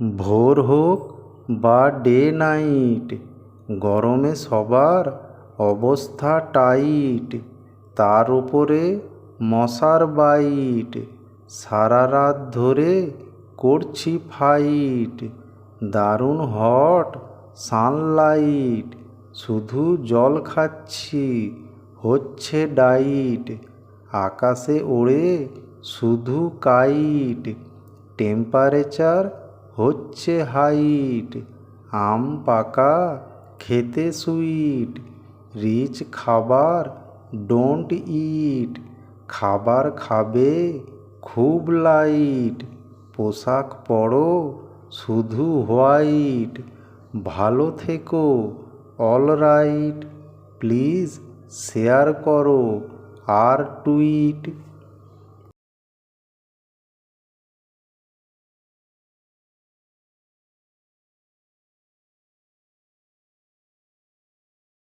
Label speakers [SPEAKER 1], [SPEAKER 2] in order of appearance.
[SPEAKER 1] ভোর হোক বা ডে নাইট, গরমে সবার অবস্থা টাইট, তার উপরে মশার বাইট, সারা রাত ধরে করছি ফাইট, দারুণ হট সানলাইট, শুধু জল খাচ্ছি, হচ্ছে ডাইট, আকাশে ওড়ে শুধু কাইট, টেম্পারেচার হচ্ছে হাইট, আম পাকা, খেতে সুইট, রিচ খাবার, ডোন্ট ইট, খাবার খাবে, খুব লাইট, পোশাক পরো, শুধু হোয়াইট, ভালো থেকো, অলরাইট, প্লিজ শেয়ার করো, আর টুইট